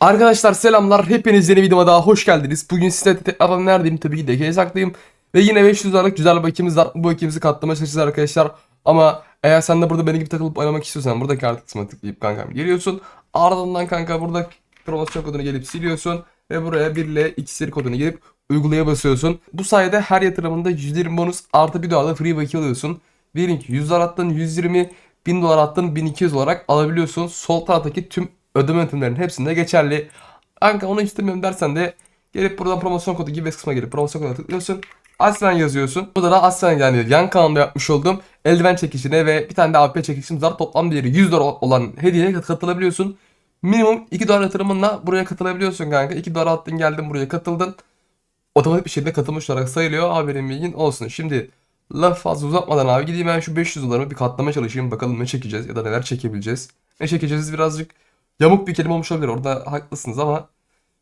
Arkadaşlar selamlar. Hepiniz yeni videoma daha hoş geldiniz. Bugün size tekrardan neredeyim? Tabii ki de Gezaklıyım. Ve yine 500 dolarlık güzel bir bakiyemiz var. Bu bakiyemizi katlamaya çalışacağız arkadaşlar. Ama eğer sen de burada benim gibi takılıp oynamak istiyorsan buradaki artı kısmına tıklayıp kankam geliyorsun. Ardından kanka burada promosyon kodunu gelip siliyorsun. Ve buraya 1 ile iksir kodunu gelip uygulaya basıyorsun. Bu sayede her yatırımında %20 bonus artı bir dolarla free bakiye alıyorsun. Diyelim ki 100 dolar attın 120 1000 dolar attın 1200 olarak alabiliyorsun. Sol taraftaki tüm ödeme yöntemlerinin hepsinde geçerli. Kanka onu istemiyorum dersen de gelip buradan promosyon kodu gibi kısmına gelip promosyon koduna tıklıyorsun. Aslen yazıyorsun. Burada da Aslen yani yan kanalda yapmış olduğum eldiven çekişine ve bir tane de AP çekişimiz var. Toplam değeri 100 dolar olan hediyeye katılabiliyorsun. Minimum 2 dolar yatırımınla buraya katılabiliyorsun kanka. 2 dolar attın geldin buraya katıldın. Otomatik bir şekilde katılmış olarak sayılıyor. Haberin bilgin olsun. Şimdi laf fazla uzatmadan abi gideyim ben şu 500 dolarımı bir katlama çalışayım. Bakalım ne çekeceğiz ya da neler çekebileceğiz. Ne çekeceğiz birazcık yamuk bir kelime olmuş olabilir. Orada haklısınız ama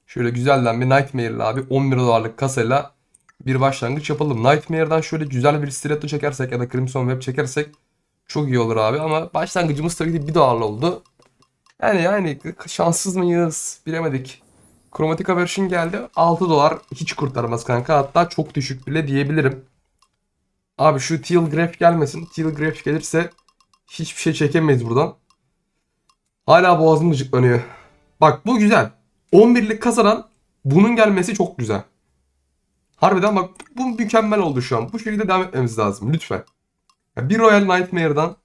şöyle güzelden bir Nightmare'li abi 11 dolarlık kasayla bir başlangıç yapalım. Nightmare'dan şöyle güzel bir stiletto çekersek ya da Crimson Web çekersek çok iyi olur abi ama başlangıcımız tabii ki 1 dolarlı oldu. Yani yani şanssız mıyız bilemedik. Chromatica version geldi 6 dolar hiç kurtarmaz kanka hatta çok düşük bile diyebilirim. Abi şu Teal Graph gelmesin. Teal Graph gelirse hiçbir şey çekemeyiz buradan. Hala boğazım gıcıklanıyor. Bak bu güzel. 11'lik kazanan bunun gelmesi çok güzel. Harbiden bak bu mükemmel oldu şu an. Bu şekilde devam etmemiz lazım lütfen. Ya bir Royal Nightmare'dan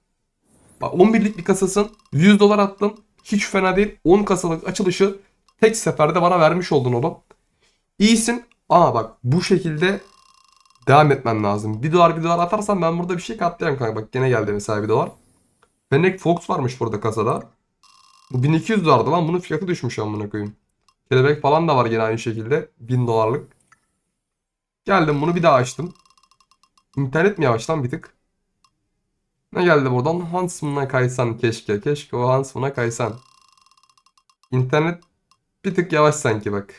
bak 11'lik bir kasasın 100 dolar attım. Hiç fena değil. 10 kasalık açılışı tek seferde bana vermiş oldun oğlum. İyisin ama bak bu şekilde devam etmen lazım. 1 dolar 1 dolar atarsan ben burada bir şey katlayamam kanka. Bak gene geldi mesela 1 dolar. Fennec Fox varmış burada kasada. Bu 1200 dolardı lan. Bunun fiyatı düşmüş amına koyayım. Kelebek falan da var yine aynı şekilde. 1000 dolarlık. Geldim bunu bir daha açtım. İnternet mi yavaş lan bir tık? Ne geldi buradan? Huntsman'a kaysan keşke. Keşke o Huntsman'a kaysan. İnternet bir tık yavaş sanki bak.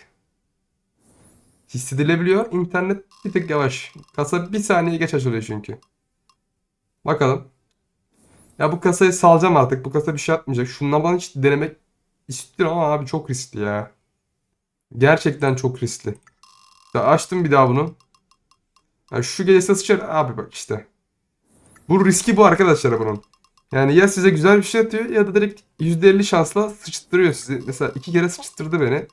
Hissedilebiliyor. İnternet bir tık yavaş. Kasa bir saniye geç açılıyor çünkü. Bakalım. Ya bu kasayı salacağım artık. Bu kasa bir şey yapmayacak. Şunlardan hiç denemek istiyorum ama abi çok riskli ya. Gerçekten çok riskli. Ya açtım bir daha bunu. Ya şu gece sıçar abi bak işte. Bu riski bu arkadaşlar bunun. Yani ya size güzel bir şey atıyor ya da direkt %50 şansla sıçtırıyor sizi. Mesela iki kere sıçtırdı beni.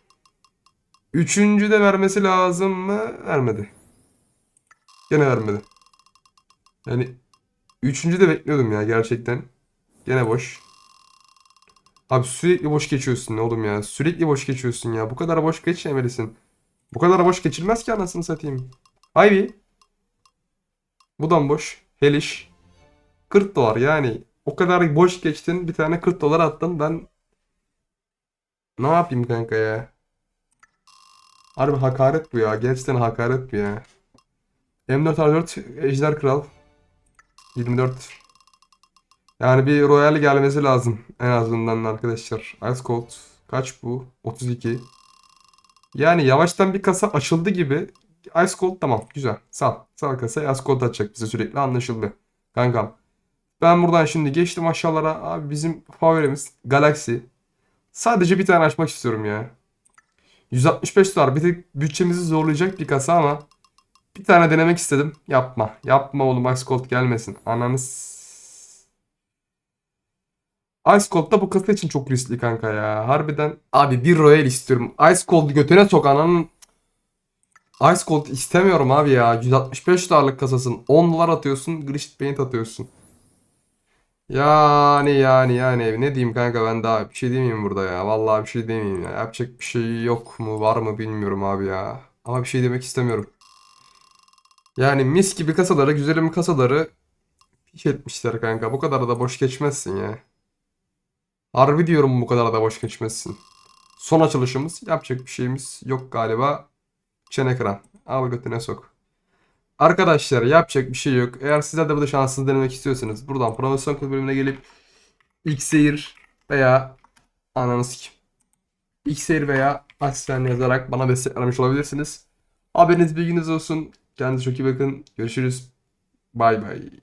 Üçüncü de vermesi lazım mı? Vermedi. Gene vermedi. Yani üçüncü de bekliyordum ya gerçekten. Gene boş. Abi sürekli boş geçiyorsun oğlum ya. Sürekli boş geçiyorsun ya. Bu kadar boş geçmemelisin. Bu kadar boş geçilmez ki anasını satayım. Ivy. Bu da mı boş? Helish. 40 dolar yani. O kadar boş geçtin. Bir tane 40 dolar attın. Ben ne yapayım kanka ya? Harbi hakaret bu ya. Gerçekten hakaret bu ya. M4 R4 Ejder Kral 24 Yani bir Royal gelmesi lazım en azından arkadaşlar. Ice Cold kaç bu? 32 Yani yavaştan bir kasa açıldı gibi. Ice Cold tamam güzel. Sal. Sal kasayı Ice Cold açacak bize sürekli anlaşıldı. Kankam. Ben buradan şimdi geçtim aşağılara. Abi bizim favorimiz Galaxy. Sadece bir tane açmak istiyorum ya. 165 dolar bir tık bütçemizi zorlayacak bir kasa ama bir tane denemek istedim. Yapma. Yapma oğlum Ice Cold gelmesin. Ananız. Ice Cold da bu kasa için çok riskli kanka ya. Harbiden. Abi bir Royal istiyorum. Ice Cold'u götüne sok ananın. Ice Cold istemiyorum abi ya. 165 dolarlık kasasın. 10 dolar atıyorsun. Glitched Paint atıyorsun. Yani yani yani ne diyeyim kanka ben daha bir şey demeyeyim burada ya. Vallahi bir şey demeyeyim ya. Yapacak bir şey yok mu var mı bilmiyorum abi ya. Ama bir şey demek istemiyorum. Yani mis gibi kasaları, güzelim kasaları piş etmişler kanka. Bu kadar da boş geçmezsin ya. Harbi diyorum bu kadar da boş geçmezsin. Son açılışımız. Yapacak bir şeyimiz yok galiba. Çene kıran. Al götüne sok. Arkadaşlar yapacak bir şey yok. Eğer sizler de burada şansınızı denemek istiyorsanız buradan promosyon kod bölümüne gelip seyir veya ananı sikim. Seyir veya aslen yazarak bana destek aramış olabilirsiniz. Haberiniz bilginiz olsun. Kendinize çok iyi bakın. Görüşürüz. Bay bay.